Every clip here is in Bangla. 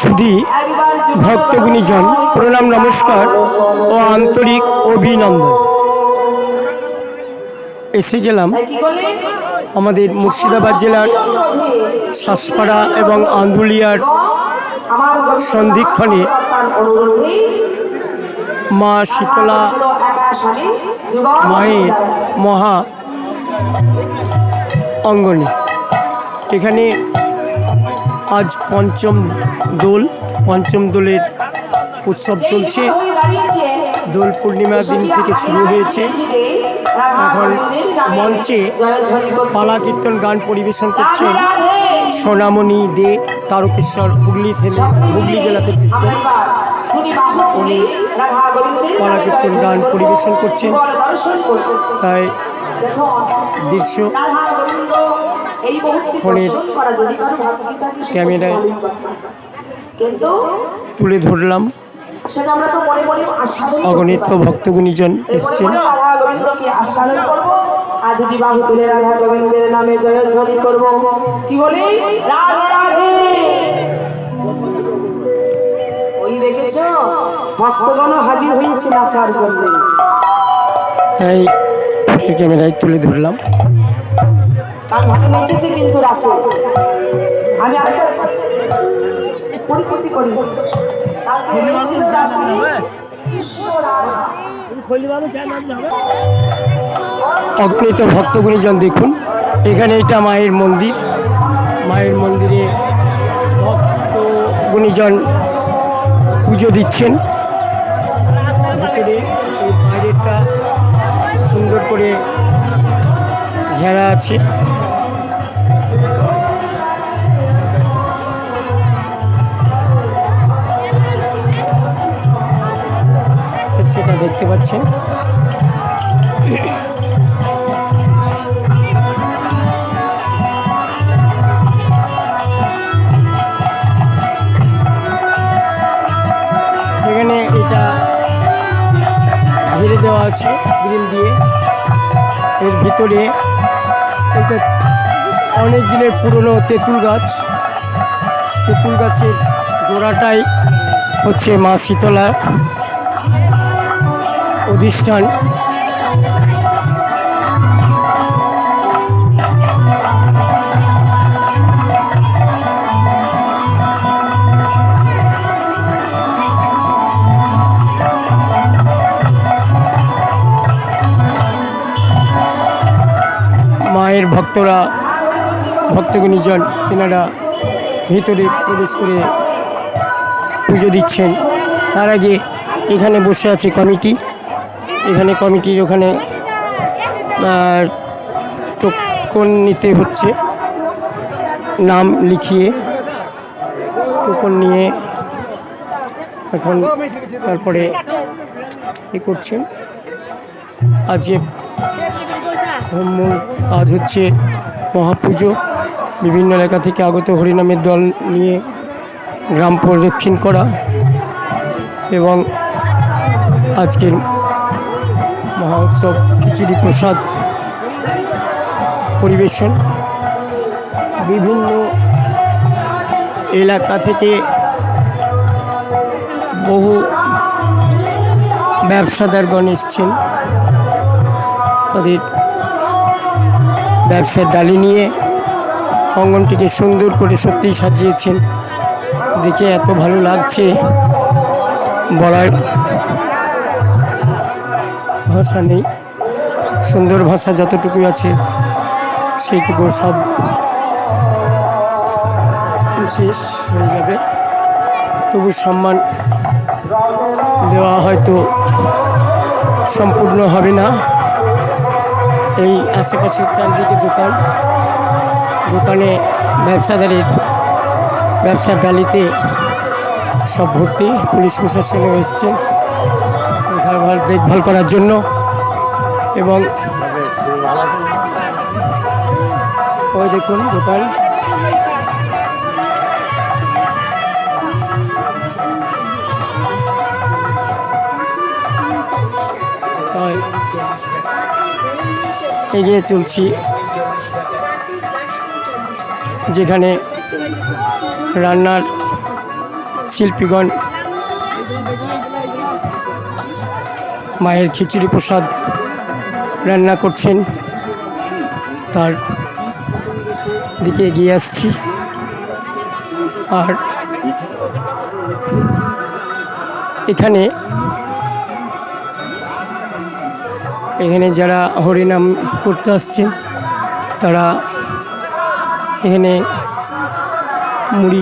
সুধী ভক্তগুণীজন প্রণাম নমস্কার ও আন্তরিক অভিনন্দন। এসে গেলাম আমাদের মুর্শিদাবাদ জেলার শাসপাড়া এবং আন্দুলিয়ার সন্ধিক্ষণে মা শীতলা মায়ের মহা অঙ্গনে। এখানে আজ পঞ্চম দোল, পঞ্চম দোলের উৎসব চলছে। দোল পূর্ণিমার দিন থেকে শুরু হয়েছে। এখন মঞ্চে পালা কীর্তন গান পরিবেশন করছেন সোনামণি দে, তারকেশ্বর, হুগলি থেকে হুগলি জেলা থেকে উনি পালা কীর্তন গান পরিবেশন করছেন। তাই দৃশ্য ক্যামেরায় তুলে ধরলাম। অগণিত। ভক্তগুণীজন এসছেন। তুলে রাধা গোবিন্দের নামে জয়ধ্বনি করব। কি বলি? রাধে রাধে। ওই দেখেছ? ভক্তগণ হাজির হয়েছে নাচার জন্য। তাই ক্যামেরায় তুলে ধরলাম। তার ভালো নেচেছে কিন্তু রাসে আমি আরেকটা পরিচিতি করি। অগণিত ভক্তগুণীজন দেখুন। এখানে এটা মায়ের মন্দির। মায়ের মন্দিরে ভক্ত ভক্তগুণীজন পুজো দিচ্ছেন। ভিতরে বাইরেটা সুন্দর করে ঘেরা আছে। সেটা দেখতে পাচ্ছেন। এখানে এটা ঘিরে দেওয়া আছে গ্রিল দিয়ে। এর ভিতরে এটা অনেক দিনের পুরনো তেঁতুল গাছ। তেঁতুল গাছের গোড়াটাই হচ্ছে মা শীতলার। অধিষ্ঠান মায়ের ভক্তরা ভক্তগণীজন তেনারা ভিতরে প্রবেশ করে পুজো দিচ্ছেন। তার আগে এখানে বসে আছে কমিটি। এখানে কমিটির ওখানে টোকন নিতে হচ্ছে। নাম লিখিয়ে টোকন নিয়ে এখন তারপরে এ করছেন। আজকে মূল কাজ হচ্ছে মহাপুজো। বিভিন্ন এলাকা থেকে আগত হরিনামের দল নিয়ে গ্রাম প্রদক্ষিণ করা এবং আজকের মহা উৎসব খিচুড়ি প্রসাদ, পরিবেশন। বিভিন্ন এলাকা থেকে বহু ব্যবসাদারগণ এসছেন। তাদের ব্যবসার ডালি নিয়ে অঙ্গনটিকে সুন্দর করে সত্যিই সাজিয়েছেন। দেখে এত ভালো লাগছে বলার ভাষা নেই সুন্দর ভাষা যতটুকু আছে, সেইটুকু সব শেষ হয়ে যাবে। তবু সম্মান দেওয়া হয়তো সম্পূর্ণ হবে না। এই আশেপাশের চারদিকে দোকান, দোকানে ব্যবসাদারের ব্যবসার ডালিতে সব ভর্তি, পুলিশ প্রশাসনও এসছেন। দেখভাল দেখভাল করার জন্য এবং ওই দেখুন তাই এগিয়ে চলছি। যেখানে রান্নার শিল্পীগণ মায়ের খিচুড়ি প্রসাদ রান্না করছেন। তার দিকে এগিয়ে আসছি। আর এখানে এখানে যারা হরিনাম করতে আসছেন, তারা এখানে মুড়ি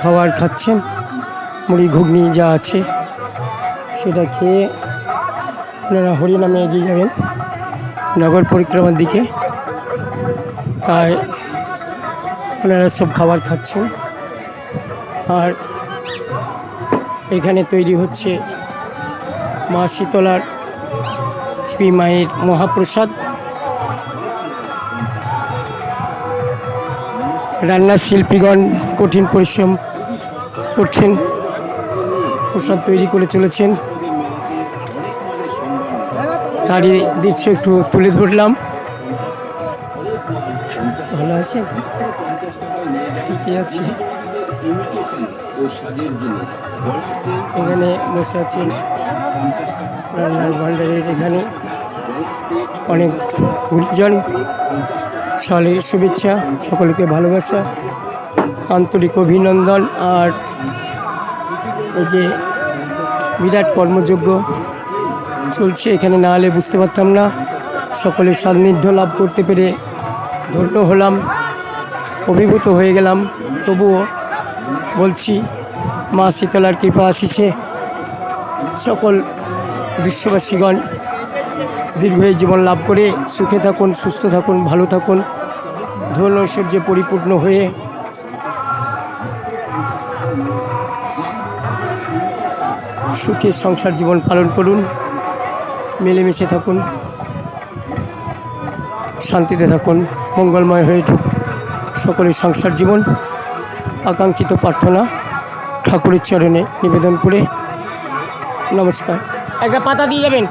খাবার খাচ্ছেন। মুড়ি ঘুগনি যা আছে। সেটা খেয়ে ওনারা হরিনামে এগিয়ে যাবেন নগর পরিক্রমার দিকে। তাই ওনারা সব খাবার খাচ্ছেন। আর এখানে তৈরি হচ্ছে মা শীতলার দেবী মায়ের মহাপ্রসাদ। রান্নার শিল্পীগণ কঠিন পরিশ্রম করছেন, প্রসাদ তৈরি করে চলেছেন। তারই দৃশ্য একটু তুলে ধরলাম। ভালো আছে? ঠিকই আছে। এখানে বসে আছেন রান্নার ভান্ডারের এখানে। অনেক গুরুজন সালে শুভেচ্ছা, সকলকে ভালোবাসা, আন্তরিক অভিনন্দন। আর এই যে বিরাট কর্মযোগ্য চলছে, এখানে না হলে বুঝতে পারতাম না। সকলের সান্নিধ্য লাভ করতে পেরে ধন্য হলাম, অভিভূত হয়ে গেলাম। তবুও বলছি, মা শীতলার কৃপা আশিসে সকল বিশ্ববাসীগণ দীর্ঘই জীবন লাভ করে সুখে থাকুন, সুস্থ থাকুন, ভালো থাকুন। ধন ঐশ্বর্যে পরিপূর্ণ হয়ে সুখে সংসার জীবন পালন করুন। মিলেমিশে থাকুন, শান্তিতে থাকুন, মঙ্গলময় হয়ে উঠুক সকলের সংসার জীবন। আকাঙ্ক্ষিত প্রার্থনা ঠাকুরের চরণে নিবেদন করে নমস্কার। একটা পাতা দিয়ে যাবেন।